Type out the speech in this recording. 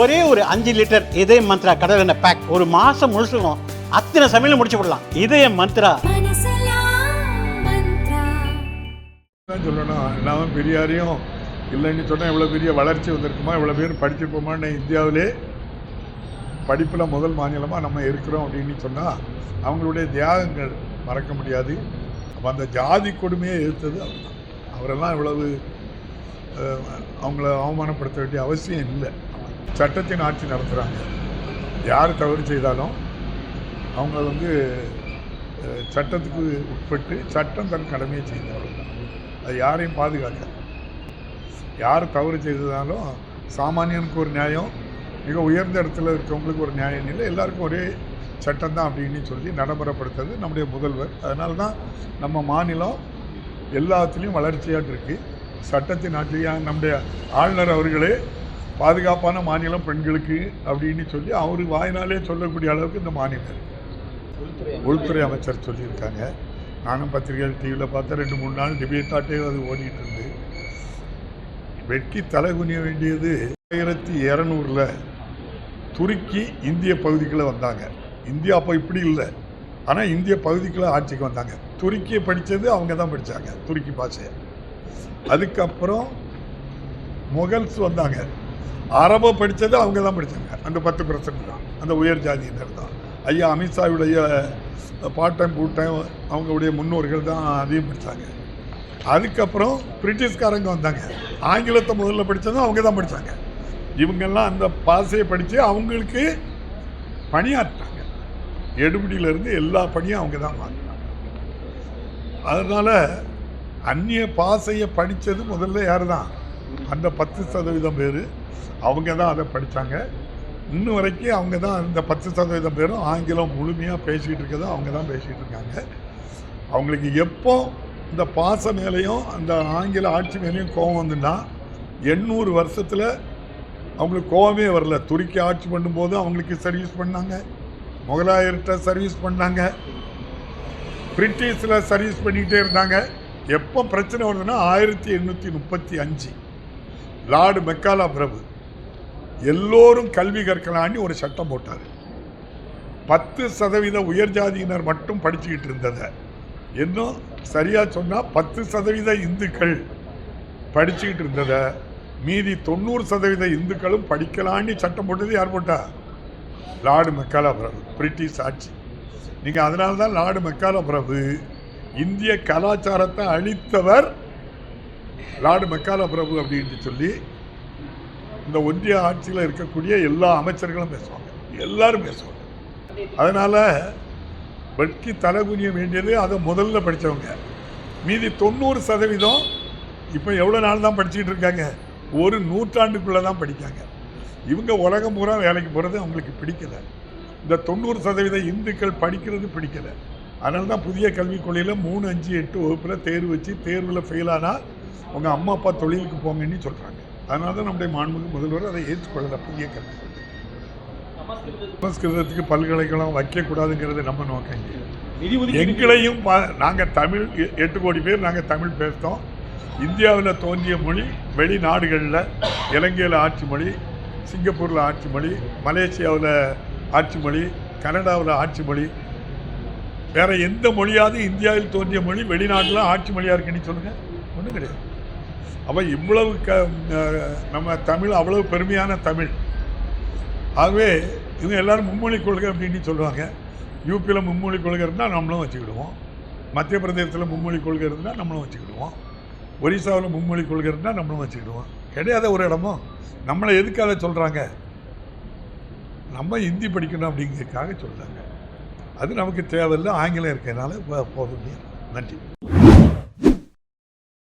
ஒரே ஒரு அஞ்சு லிட்டர் இதய மந்த்ரா கடல் எண்ணெய் பேக் ஒரு மாசம் முழுசுக்கும் அத்தனை சமையலும் முடிச்சு விடலாம். இதய மந்த்ரா. சொல்லணும் நான் பெரியாரையும் இல்லைன்னு சொன்னால் இவ்வளோ பெரிய வளர்ச்சி வந்திருக்குமா இவ்வளோ பேர் படிச்சிருப்போமான்னு இந்தியாவிலே படிப்பில் முதல் மாநிலமாக நம்ம இருக்கிறோம் அப்படின்னு சொன்னால் அவங்களுடைய தியாகங்கள் மறக்க முடியாது. அப்போ அந்த ஜாதி கொடுமையை எதிர்த்தது அவர் தான் அவரெல்லாம் இவ்வளவு அவங்கள அவமானப்படுத்த வேண்டிய அவசியம் இல்லை. சட்டத்தின் ஆட்சி நடத்துகிறாங்க யார் தவறு செய்தாலும் அவங்க வந்து சட்டத்துக்கு உட்பட்டு சட்டம் தன் கடமையை செய்தவர்கள். அது யாரையும் பாதுகாக்க யார் தவறு செய்ததாலும் சாமானியனுக்கு ஒரு நியாயம் மிக உயர்ந்த இடத்துல இருக்கவங்களுக்கு ஒரு நியாயம் இல்லை. எல்லாருக்கும் ஒரே சட்டம் தான் அப்படின்னு சொல்லி நடைமுறைப்படுத்துறது நம்முடைய முதல்வர். அதனால தான் நம்ம மாநிலம் எல்லாத்துலேயும் வளர்ச்சியாக இருக்குது சட்டத்தின் ஆட்சியாக நம்முடைய ஆளுநர் அவர்களே பாதுகாப்பான மாநிலம் பெண்களுக்கு அப்படின்னு சொல்லி அவர் வாயினாலே சொல்லக்கூடிய அளவுக்கு இந்த மாநிலம் உள்துறை அமைச்சர். சொல்லியிருக்காங்க. நானும் பத்திரிகைகள் டிவியில் பார்த்தா ரெண்டு மூணு நாள் டிபேட்டாட்டே அது ஓடிட்டு இருந்து. வெட்கி தலை குனிய வேண்டியது ஆயிரத்தி இரநூறுல துருக்கி இந்திய பகுதிக்குள்ளே வந்தாங்க. இந்தியா அப்போ இப்படி இல்லை. ஆனால் இந்திய பகுதிக்குள்ளே ஆட்சிக்கு வந்தாங்க. துருக்கியை படித்தது அவங்க தான் படித்தாங்க துருக்கி பாஷையை. அதுக்கப்புறம் முகல்ஸ் வந்தாங்க. அரபை படித்தது அவங்க தான் படித்தாங்க அந்த பத்து பர்சன்ட் தான். அந்த உயர் ஜாதியினர் தான். ஐயா அமித்ஷாவுடைய பார்ட் டைம் ஃபுல் டைம் அவங்களுடைய முன்னோர்கள் தான் அதையும் படித்தாங்க அதுக்கப்புறம் பிரிட்டிஷ்காரங்க வந்தாங்க. ஆங்கிலத்தை முதல்ல படித்ததும் அவங்க தான் படித்தாங்க இவங்கெல்லாம் அந்த பாசையை படித்து அவங்களுக்கு பணியாற்றாங்க எடுபடியிலேருந்து எல்லா பணியும் அவங்க தான் வாங்கினாங்க. அதனால் அந்நிய பாசையை படித்தது முதல்ல யார் தான் அந்த பத்து சதவீதம் பேர். அவங்க தான் அதை படித்தாங்க இன்னும் வரைக்கும் அவங்க தான் இந்த பத்து சதவீதம் பேரும் ஆங்கிலம் முழுமையாக பேசிகிட்டு இருக்கிறத அவங்க தான் பேசிகிட்டு இருக்காங்க. அவங்களுக்கு எப்போ இந்த பாச மேலேயும் அந்த ஆங்கில ஆட்சி மேலேயும் கோபம் வந்துன்னா எண்ணூறு வருஷத்தில் அவங்களுக்கு கோபமே வரல. துருக்கி ஆட்சி பண்ணும்போது அவங்களுக்கு சர்வீஸ் பண்ணாங்க. முகலாயர்கிட்ட சர்வீஸ் பண்ணாங்க. பிரிட்டிஷில் சர்வீஸ் பண்ணிக்கிட்டே இருந்தாங்க. எப்போ பிரச்சனை வருதுன்னா ஆயிரத்தி எண்ணூற்றி முப்பத்தி அஞ்சு. லார்டு மெக்காலா பிரபு. எல்லோரும் கல்வி கற்கலான்னு ஒரு சட்டம் போட்டார். பத்து சதவீத உயர் ஜாதியினர் மட்டும் படிச்சுக்கிட்டு இருந்ததை. இன்னும் சரியாக சொன்னால் பத்து சதவீத இந்துக்கள் படிச்சுக்கிட்டு இருந்ததை. மீதி தொண்ணூறு சதவீத இந்துக்களும் படிக்கலான்னு சட்டம் போட்டது யார் போட்டா? லார்டு மெக்காலா பிரபு பிரிட்டிஷ் ஆட்சி. நீங்கள் அதனால தான் லார்டு மெக்காலா பிரபு இந்திய கலாச்சாரத்தை அழித்தவர் லார்டு மெக்காலா பிரபு அப்படின்ட்டு சொல்லி இந்த ஒன்றிய ஆட்சியில் இருக்கக்கூடிய எல்லா அமைச்சர்களும் பேசுவாங்க. எல்லாரும் பேசுவாங்க. அதனால் வெட்கி தலை குனிய வேண்டியது அதை முதல்ல படித்தவங்க மீதி தொண்ணூறு சதவீதம் இப்போ எவ்வளோ நாள் தான் படிச்சுக்கிட்டு இருக்காங்க? ஒரு நூற்றாண்டுக்குள்ளே தான் படிக்காங்க. இவங்க உலகம் பூரா வேலைக்கு போகிறது அவங்களுக்கு பிடிக்கலை. இந்த தொண்ணூறு சதவீத இந்துக்கள் படிக்கிறது பிடிக்கலை. அதனால தான் புதிய கல்விக் கொள்கையில் மூணு அஞ்சு எட்டு வகுப்பில் தேர்வு வச்சு தேர்வில் ஃபெயில் ஆனால் உங்கள் அம்மா அப்பா தொழிலுக்கு போங்கன்னு சொல்கிறாங்க அதனால தான் நம்முடைய மாண்புமிகு முதல்வர் அதை ஏற்றுக்கொள்ளல புதிய கொள்கை சமஸ்கிருதத்துக்கு பல்கலைக்கழகம் வைக்கக்கூடாதுங்கிறது நம்ம நோக்கம் எங்களையும் நாங்கள் தமிழ் எட்டு கோடி பேர் நாங்கள் தமிழ் பேசுகிறோம் இந்தியாவில் தோன்றிய மொழி வெளிநாடுகளில் இலங்கையில் ஆட்சி மொழி சிங்கப்பூரில் ஆட்சி மொழி மலேசியாவில் ஆட்சி மொழி கனடாவில் ஆட்சி மொழி. வேற எந்த மொழியாவது இந்தியாவில் தோன்றிய மொழி வெளிநாட்டில் ஆட்சி மொழியாக இருக்குன்னு சொல்லுங்கள் ஒன்றும் கிடையாது. அப்போ இவ்வளவு க நம்ம தமிழ் அவ்வளவு பெருமையான தமிழ். ஆகவே இவங்க எல்லோரும் மும்மொழி கொள்கை அப்படின்னு சொல்லுவாங்க. யூபியில் மும்மொழி கொள்கை இருந்தால் நம்மளும் வச்சுக்கிடுவோம். மத்திய பிரதேசத்தில் மும்மொழி கொள்கை இருந்தால் நம்மளும் வச்சுக்கிடுவோம். ஒரிசாவில் மும்மொழி கொள்கை இருந்தால் நம்மளும் வச்சுக்கிடுவோம். கிடையாத ஒரு இடமும் நம்மளை எதுக்காக சொல்கிறாங்க நம்ம ஹிந்தி படிக்கணும் அப்படிங்கிறதுக்காக சொல்கிறாங்க அது நமக்கு தேவையில்லை. ஆங்கிலம் இருக்கிறதுனால போதும் நன்றி.